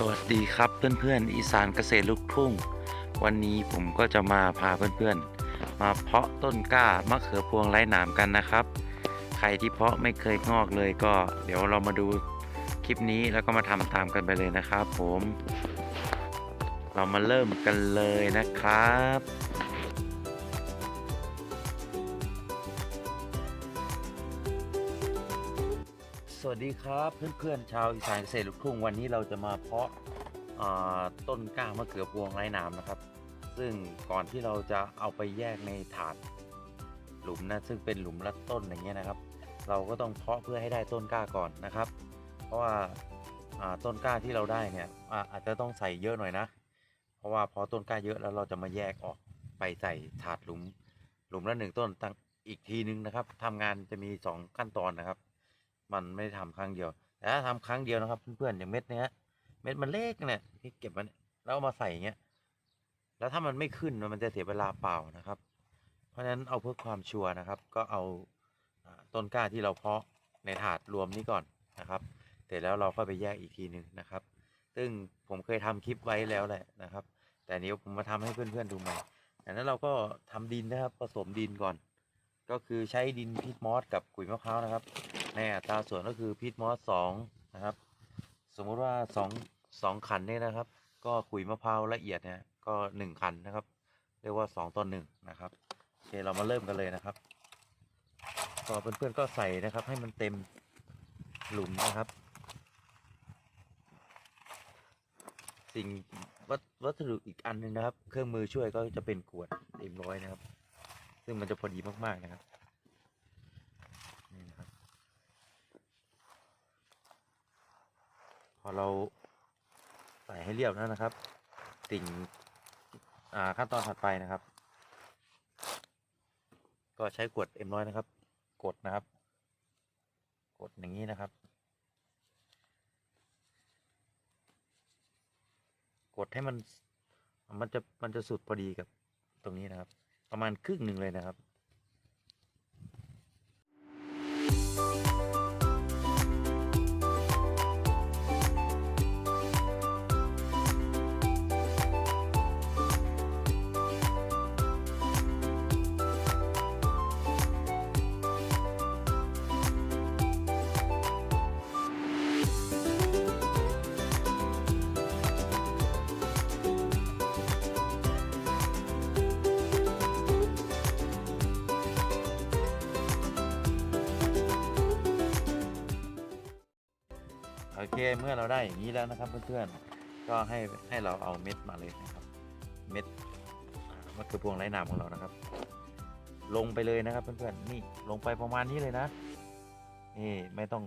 สวัสดีครับเพื่อนๆ อีสานเกษตรลูกทุ่ง วันนี้ผมก็จะมาพาเพื่อนๆ มาเพาะต้นกล้ามะเขือพวงไร้หนามกันนะครับ ใครที่เพาะไม่เคยงอกเลยก็ เดี๋ยวเรามาดูคลิปนี้แล้วก็มาทำตามกันไปเลยนะครับผม เรามาเริ่มกันเลยนะครับ วัสดีครับเพื่อนๆชาวอีสานเกษตรลูกทุ่งวันนี้เราจะมาเพาะต้นกล้ามะเขือพวงไร้นามนะครับ ซึ่งก่อนที่เราจะเอาไปแยกในถาดหลุมนะซึ่งเป็นหลุมละต้นอย่างเงี้ยนะครับ เราก็ต้องเพาะเพื่อให้ได้ต้นกล้าก่อนนะครับ เพราะว่าาต้นกล้าที่เราได้เนี่ยอาอาจจะต้องใส่เยอะหน่อยนะ เพราะว่าพอต้นกล้าเยอะแล้วเราจะมาแยกออกไปใส่ถาดหลุม หลุมละหนึ่งต้นตั้งอีกทีนึงนะครับทำงานจะมีสองขั้นตอนนะครับ มันไม่ได้ทำครั้งเดียวแต่ถ้าทำครั้งเดียวนะครับ เพื่อนๆอย่างเม็ดเนี้ยเม็ดมันเล็กเนี่ยที่เก็บมันแล้วเอามาใส่อย่างเงี้ยแล้วถ้ามันไม่ขึ้นมันจะเสียเวลาเปล่านะครับ เพราะฉะนั้นเอาเพื่อความชัวร์นะครับ ก็เอาต้นกล้าที่เราเพาะในถาดรวมนี้ก่อนนะครับเสร็จแล้วเราค่อยไปแยกอีกทีหนึ่งนะครับ ซึ่งผมเคยทำคลิปไว้แล้วแหละนะครับ แต่นี้ผมมาทำให้เพื่อนๆดูใหม่จากนั้นเราก็ทำดินนะครับผสมดินก่อน ก็คือใช้ดินพีทมอสกับขุยมะพร้าวนะครับ ในอัตราส่วนก็คือพีทมอสสองนะครับ สมมุติว่าสองสองขันเนี่ยนะครับ ก็ขุยมะพร้าวละเอียดเนี่ยก็หนึ่งขันนะครับ เรียกว่าสองต่อหนึ่งนะครับโอเคเรามาเริ่มกันเลยนะครับ ก็เพื่อนๆก็ใส่นะครับ ให้มันเต็มหลุมนะครับ สิ่งวัตวัสดุอีกอันหนึ่งนะครับ เครื่องมือช่วยก็จะเป็นขวดเอ็มร้อยนะครับ ซึ่งมันจะพอดีมากๆนะครับนี่นะครับ พ อเราใส่ให้เรียบแล้วนะครับ สิ่งขั้นตอนถัดไปนะครับ ก็ใช้ขวด M100 นะครับ กดนะครับ กดอย่างนี้นะครับ กดให้มันมันจะมันจะสุดพอดีกับตรงนี้นะครับ ประมาณครึ่งหนึ่งเลยนะครับ โอเคเมื่อเราได้อย่างนี้แล้วนะครับเพื่อนๆก็ให้ให้เราเอาเม็ดมาเลยนะครับ เม็ดมะเขือพวงไร้นามของเรานะครับ ลงไปเลยนะครับเพื่อนๆนี่ลงไปประมาณนี้เลยนะนี่ไม่ต้อง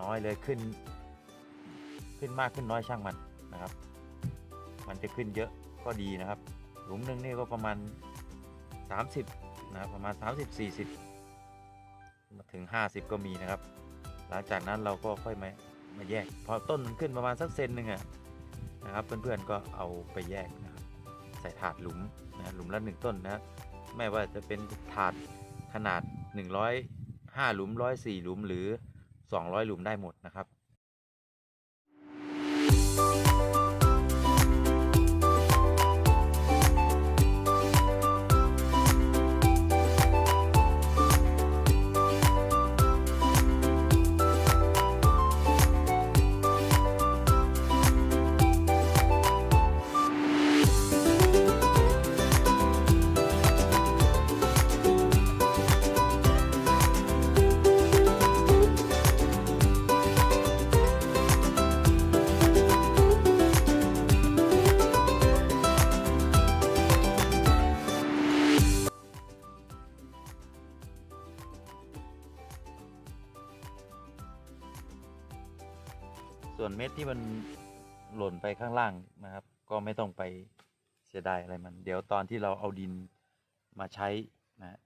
น้อยเลยขึ้น ขึ้นมากขึ้นน้อยช่างมันนะครับ มันจะขึ้นเยอะก็ดีนะครับ หลุมหนึ่งนี่ก็ประมาณ 30 นะรประมาณ 30 40 มาถึง 50 ก็มีนะครับ หลังจากนั้นเราก็ค่อยมามาแยก พอต้นมันขึ้นประมาณสักเซนหนึ่งอะนะครับ เพื่อนๆก็เอาไปแยกนะครับใส่ถาดหลุมนะหลุมละหนึ่งต้นนะไม่ว่าจะเป็นถาดขนาด 105หลุม104หลุมหรือ 200 หลุมได้หมดนะครับ ส่วนเม็ดที่มันหล่นไปข้างล่างนะครับ ก็ไม่ต้องไปเสียดายอะไรมัน เดี๋ยวตอนที่เราเอาดินมาใช้นะ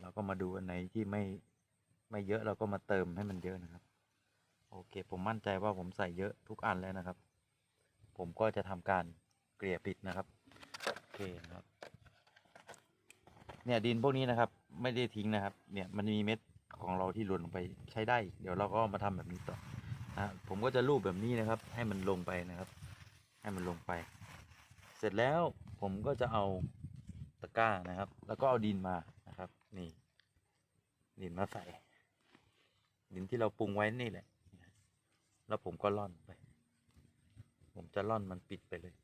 เราก็มาดูอันไหนที่ไม่ไม่เยอะเราก็มาเติมให้มันเยอะนะครับ โอเค ผมมั่นใจว่าผมใส่เยอะทุกอันแล้วนะครับ ผมก็จะทำการเกลี่ยปิดนะครับโอเคนะครับ เนี่ยดินพวกนี้นะครับ ไม่ได้ทิ้งนะครับ เนี่ยมันมีเม็ด ของเราที่หล่นลงไปใช้ได้ เดี๋ยวเราก็มาทำแบบนี้ต่อนะผมก็จะรูปแบบนี้นะครับ ให้มันลงไปนะครับ ให้มันลงไป เสร็จแล้วผมก็จะเอาตะกร้านะครับ แล้วก็เอาดินมานะครับ นี่ดินมาใส่ ดินที่เราปรุงไว้นี่แหละ แล้วผมก็ล่อนไป ผมจะล่อนมันปิดไปเลย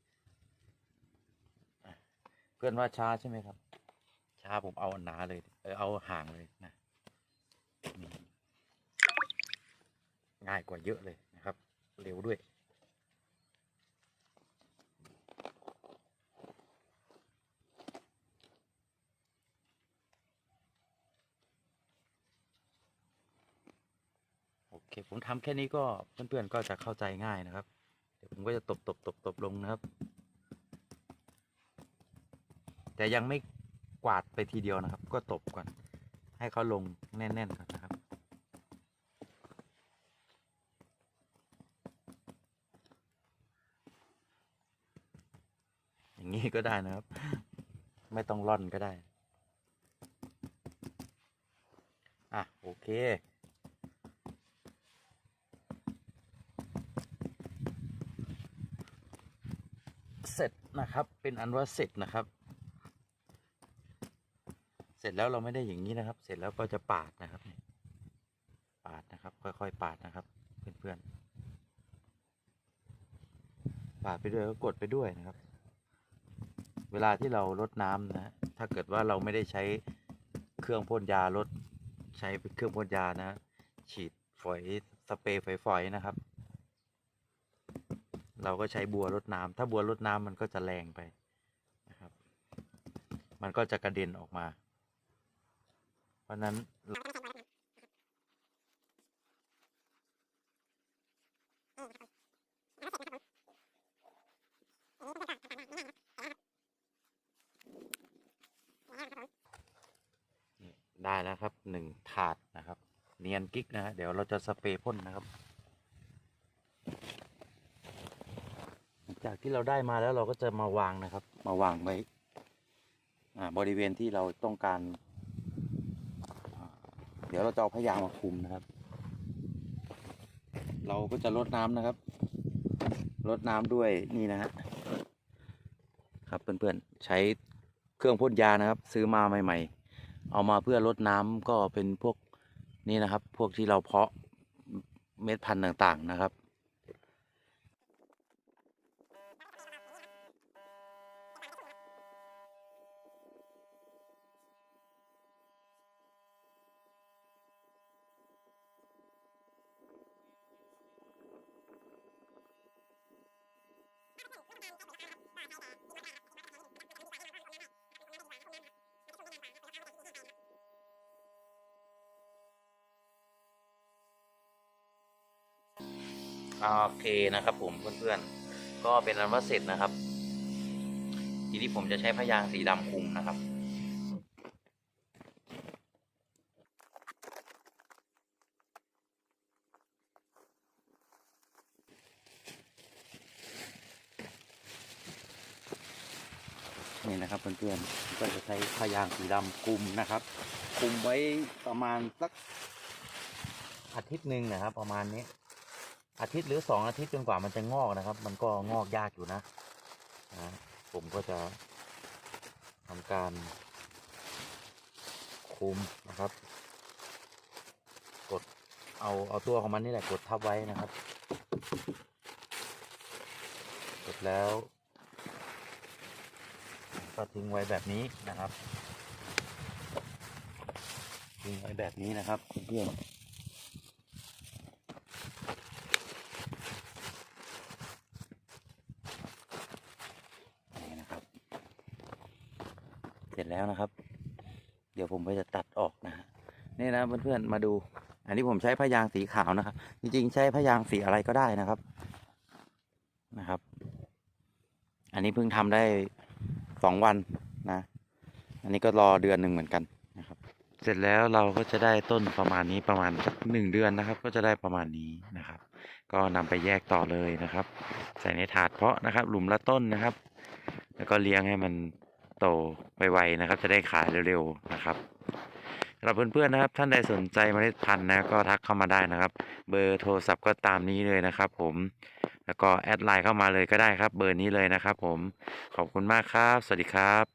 เพื่อนว่าช้าใช่ไหมครับ ช้าผมเอาหนาเลย เออเอาห่างเลยนะ ง่ายกว่าเยอะเลยนะครับ เร็วด้วย โอเค ผมทำแค่นี้ก็เพื่อนๆก็จะเข้าใจง่ายนะครับ เดี๋ยวผมก็จะตบตบตบตบลงนะครับ แต่ยังไม่กวาดไปทีเดียวนะครับ ก็ตบก่อน ให้เขาลงแน่นๆก่อน นี้ก็ได้นะครับ ไม่ต้องร่อนก็ได้ อะ โอเค เสร็จนะครับ เป็นอันว่าเสร็จนะครับ เสร็จแล้วเราไม่ได้อย่างนี้นะครับ เสร็จแล้วก็จะปาดนะครับ ปาดนะครับ ค่อยๆ ปาดนะครับ เพื่อนๆปาดไปด้วยก็กดไปด้วยนะครับ เวลาที่เราลดน้ำนะถ้าเกิดว่าเราไม่ได้ใช้เครื่องพ่นยาลดใช้เป็นเครื่องพ่นยานะ ฉีดฝอยสเปรย์ฝอยๆนะครับ เราก็ใช้บัวรดน้ำถ้าบัวรดน้ำมันก็จะแรงไปนะครับ มันก็จะกระเด็นออกมา เพราะฉะนั้น นี่ ได้แล้วครับหนึ่งถาดนะครับ เนียนกิ๊กนะฮะเดี๋ยวเราจะสเปรย์พ่นนะครับหลังจากที่เราได้มาแล้วเราก็จะมาวางนะครับ มาวางไว้อ่าบริเวณที่เราต้องการ เดี๋ยวเราจะเอาพยางมาคุมนะครับ เราก็จะลดน้ำนะครับลดน้ำด้วยนี่นะฮะครับเพื่อนๆใช้เครื่องพ่นยานะครับ ซื้อมาใหม่ ๆ เอามาเพื่อลดน้ำก็เป็นพวกนี่นะครับ พวกที่เราเพาะเม็ดพันธุ์ต่างๆนะครับ โอเคนะครับผมเพื่อนๆ ก็เป็นอันว่าเสร็จนะครับ ทีนี้ผมจะใช้พยางสีดำคุมนะครับนี่นะครับเพื่อนๆ ก็จะใช้พยางสีดำคุมนะครับ คุมไว้ประมาณสักอาทิตย์หนึ่งนะครับ ประมาณนี้ อาทิตย์หรือสองอาทิตย์จนกว่ามันจะงอกนะครับ มันก็งอกยากอยู่นะนะผมก็จะทำการคุมนะครับ กดเอาเอาตัวของมันนี่แหละกดทับไว้นะครับ กดแล้ว ก็ทิ้งไว้แบบนี้นะครับทิ้งไว้แบบนี้นะครับเพื่อนนะครับ เสร็จแล้วนะครับ เดี๋ยวผมก็จะตัดออกนะฮะนี่นะเพื่อนๆมาดู อันนี้ผมใช้พยางสีขาวนะครับ จริงๆ ใช้พยางสีอะไรก็ได้นะครับนะครับ อันนี้เพิ่งทำได้สองวันนะ อันนี้ก็รอเดือนหนึ่งเหมือนกันนะครับ เสร็จแล้วเราก็จะได้ต้นประมาณนี้ประมาณหนึ่งเดือนนะครับ ก็จะได้ประมาณนี้นะครับ ก็นำไปแยกต่อเลยนะครับ ใส่ในถาดเพาะนะครับ หลุมละต้นนะครับ แล้วก็เลี้ยงให้มัน โตไวๆนะครับ จะได้ขายเร็วๆนะครับสำหรับเพื่อนๆนะครับ ท่านใดสนใจเมล็ดพันธุ์นะก็ทักเข้ามาได้นะครับ เบอร์โทรศัพท์ก็ตามนี้เลยนะครับ ผมแล้วก็แอดไลน์เข้ามาเลยก็ได้ครับ เบอร์นี้เลยนะครับ ผมขอบคุณมากครับ สวัสดีครับ